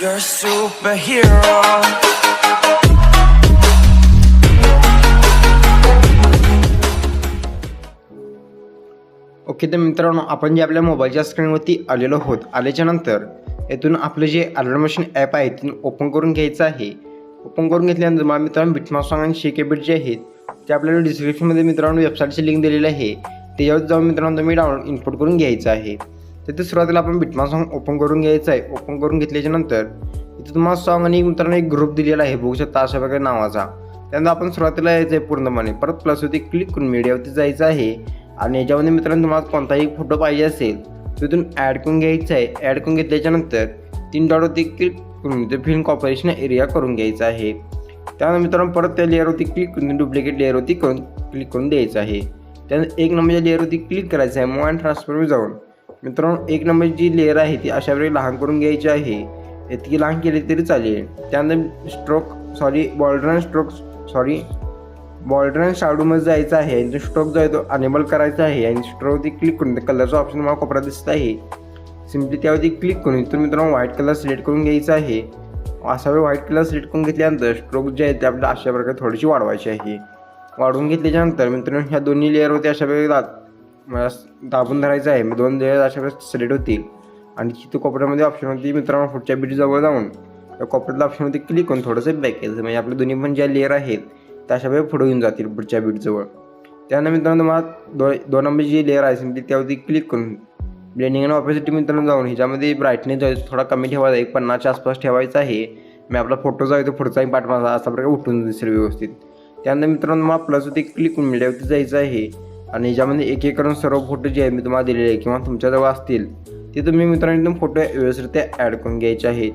You're a superhero. Okay तर मित्रांनो आपण जे आपल्या मोबाईलच्या स्क्रीनवरती आलेलो आहोत आल्याच्यानंतर येथून आपलं जे अलर्ट मशीन ॲप आहे तिथून ओपन करून घ्यायचं आहे. ओपन करून घेतल्यानंतर मला मित्रांनो बिटमा सॉंग आणि शेकेबिट जे आहेत ते आपल्याला डिस्क्रिप्शनमध्ये मित्रांनो वेबसाईटची लिंक दिलेली आहे. त्याच्यावर जाऊन मित्रांनो तुम्ही डाउनलोड इनपुट करून घ्यायचं आहे. तिथे सुरुवातीला आपण बिटमा सॉंग ओपन करून घ्यायचं आहे. ओपन करून घेतल्याच्या नंतर इथे तुम्हाला सॉंग आणि मित्रांनो एक ग्रुप दिलेला आहे. बघू शकता अशा प्रकारे नावाचा. त्यानंतर आपण सुरुवातीला यायचं आहे पूर्णपणे. परत प्लसवरती क्लिक करून मीडियावरती जायचं आहे. आणि याच्यामध्ये मित्रांनो तुम्हाला कोणताही फोटो पाहिजे असेल तिथून ॲड करून घ्यायचं आहे. ॲड करून घेतल्याच्यानंतर तीन डॉटवरती क्लिक करून ते फिल्म कॉपरेशन एरिया करून घ्यायचा आहे. त्यानंतर मित्रांनो परत त्या लेअरवरती क्लिक करून डुप्लिकेट लेअरवरती करून क्लिक करून द्यायचं आहे. त्यानंतर एक नंबरच्या लेअरवरती क्लिक करायचं आहे. मोबाईल ट्रान्सफरवर जाऊन. मित्रांनो एक नंबरची जी लेअर आहे ती अशा वेळी लहान करून घ्यायची आहे. इतकी लहान केली तरी चालेल. त्यानंतर stroke sorry border stroke sorry border शाडूमध्ये जायचं आहे. आणि स्ट्रोक जो आहे तो अनेबल करायचा आहे. आणि स्ट्रोकवरती क्लिक करून कलरचा ऑप्शन मला कोपरा दिसत आहे. सिम्पली त्यावरती क्लिक करून इथून मित्रांनो व्हाईट कलर सिलेक्ट करून घ्यायचा आहे. असा वेळ व्हाईट कलर सिलेक्ट करून घेतल्यानंतर स्ट्रोक जे आहे ते आपल्याला अशा प्रकारे थोडीशी वाढवायची आहे. वाढवून घेतल्याच्यानंतर मित्रांनो ह्या दोन्ही लेअरवरती अशा वेळी मला दाबून धरायचं आहे. मग दोन लेअर अशा वेळेस सिलेक्ट होतील. आणि तिथं कोपऱ्यामध्ये ऑप्शन होती मित्रांनो पुढच्या बीटजवळ जाऊन त्या कॉपरेटला ऑप्शनवरती क्लिक करून थोडंसं बॅक येईल म्हणजे आपल्या दोन्ही पण ज्या लेअर आहेत त्या अशा वेळी पुढे येऊन जातील पुढच्या बीटजवळ त्यानंतर मित्रांनो तुम्हाला दो दोन नंबर जी लेअर आहे सिम्पली त्यावरती क्लिक करून ब्लेंडिंग आणि ऑपॉसिटी मित्रांनो जाऊन ह्याच्यामध्ये ब्राईटनेस जो आहे थोडा कमी ठेवायचा एक पन्नासच्या आसपास ठेवायचा आहे. मी आपला फोटो जो आहे तो पुढचाही पाठ माझा असा प्रकारे उठून दिसेल व्यवस्थित. त्यानंतर मित्रांनो मला प्लसवरती क्लिक करून मीडियावरती जायचं आहे. आणि ज्यामध्ये एक एक करून सर्व फोटो जे आहे मी तुम्हाला दिलेले आहे किंवा तुमच्याजवळ असतील ते तुम्ही मित्रांनो एकदम फोटो व्यवस्थित ॲड करून घ्यायचे आहेत.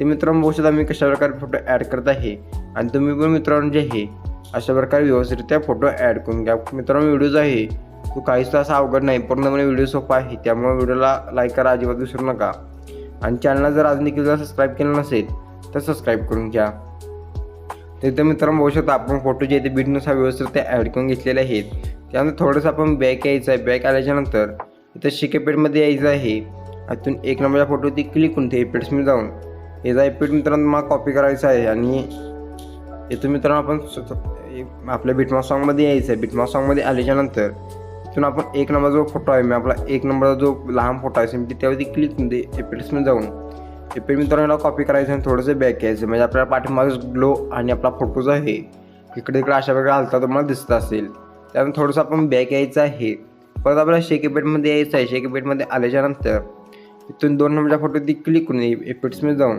ते मित्रांनो बघू शकता मी कशा प्रकारे फोटो ॲड करत आहे आणि तुम्ही पण मित्रांनो जे आहे अशा प्रकारे व्यवस्थितरित्या फोटो ॲड करून घ्या. मित्रांनो व्हिडिओ जो आहे तो काहीच असा अवघड नाही पूर्णपणे व्हिडिओ सोपा आहे. त्यामुळे व्हिडिओला लाईक करा अजिबात विसरू नका. आणि चॅनलला जर अजून देखील जर सबस्क्राईब केलं नसेल तर सबस्क्राईब करून घ्या. तिथे मित्रांनो बघू शकता आपण फोटो जे आहे ते बीटनुसार व्यवस्थित ॲड करून घेतलेले आहेत. त्यानंतर थोडंसं आपण बॅक यायचं आहे. बॅक आल्याच्यानंतर इथं शिकेपेडमध्ये यायचं आहे. आतून एक नंबरच्या फोटोवरती क्लिक करून ते इफेक्ट्समध्ये जाऊन याचा इफेक्ट मित्रांनो मला कॉपी करायचा आहे. आणि इथून मित्रांनो आपण आपल्या बिटमा सॉंगमध्ये यायचं आहे. बिटमा सॉंगमध्ये आल्याच्यानंतर इथून आपण एक नंबर जो फोटो आहे मी आपला एक नंबरचा जो लहान फोटो आहे सिम्पली त्यावरती क्लिक करून ते इफेक्ट्समध्ये जाऊन इफेक्ट मित्रांनो कॉपी करायचं आणि थोडंसं बॅक यायचं म्हणजे आपल्याला पाठीमागे ग्लो आणि आपला फोटो जो आहे इकडे तिकडे अशा प्रकारे हालता तुम्हाला दिसत असेल. त्यानंतर थोडंसं आपण बॅक यायचं आहे. परत आपल्याला शेकेपेटमध्ये यायचं आहे. शेकेपेटमध्ये आल्याच्यानंतर इथून दोन नंबरच्या फोटो ती क्लिक करून इफेक्ट्समध्ये जाऊन.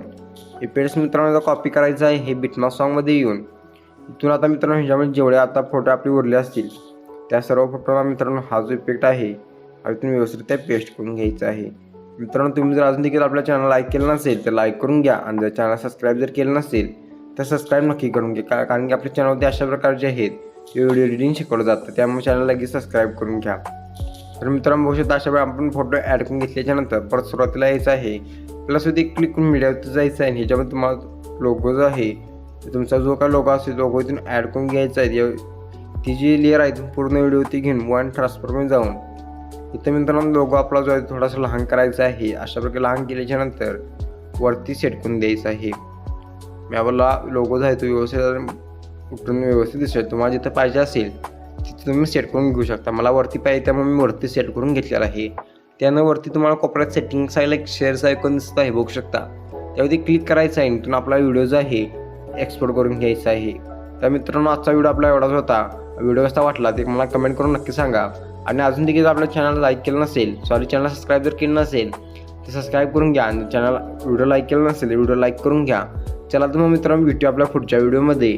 इफेक्ट्स मित्रांनो कॉपी करायचं आहे. हे बिटमा सॉंगमध्ये येऊन. इथून आता मित्रांनो ह्याच्यामध्ये जेवढे आता फोटो आपले उरले असतील त्या सर्व फोटोला मित्रांनो हा जो इफेक्ट आहे हा इथून व्यवस्थित त्या पेस्ट करून घ्यायचा आहे. मित्रांनो तुम्ही जर अजून देखील आपल्या चॅनल लाईक केलं नसेल तर लाईक करून घ्या. आणि जर चॅनल सबस्क्राईब जर केलं नसेल तर सबस्क्राईब नक्की करून घ्या. का- कारण की आपल्या चॅनलमध्ये अशा प्रकारचे आहेत. व्हिडिओ एडिटिंग शिकवलं जातं. त्यामुळे चॅनल लगेच सबस्क्राईब करून घ्या. तर मित्रांनो बघू शकता अशा वेळी आपण फोटो ॲड करून घेतल्याच्यानंतर परत सुरुवातीला यायचं आहे. प्लस होती क्लिक करून मीडियावरती जायचं आहे आणि ह्याच्यामध्ये तुम्हाला लोगो जो आहे तुमचा जो काय लोगो असेल लोगो इथून ॲड करून घ्यायचा आहे. ती जी लेअर आहे ती पूर्ण व्हिडिओ घेऊन वन ट्रान्सफरमध्ये जाऊन इथं मित्रांनो लोगो आपला जो आहे थोडासा लहान करायचा आहे. अशा प्रकारे लहान केल्याच्यानंतर वरती सेट करून द्यायचं आहे. मी आपला लोगो जो आहे तो व्यवस्थित कुठून व्यवस्थित दिसेल तुम्हाला जिथं पाहिजे असेल तिथे तुम्ही सेट करून घेऊ शकता. मला वरती पाहिजे त्यामुळे मी वरती सेट करून घेतलेला आहे. त्यानं वरती तुम्हाला कोपऱ्यात सेटिंग साईडला एक शेअरचा आयकॉन दिसत आहे बघू शकता. त्यावरती क्लिक करायचं आहे इथून आपला व्हिडिओ जो आहे एक्सपोर्ट करून घ्यायचा आहे. तर मित्रांनो आजचा व्हिडिओ आपला एवढाच होता. व्हिडिओ कसा वाटला ते मला कमेंट करून नक्की सांगा. आणि अजून देखील आपल्या चॅनल लाईक केलं नसेल सॉरी चॅनल सबस्क्राईब जर केलं नसेल तर सबस्क्राईब करून घ्या. आणि चॅनल व्हिडिओ लाईक केलं नसेल व्हिडिओ लाईक करून घ्या. चला तर मग मित्रांनो भेटू आपल्या पुढच्या व्हिडिओमध्ये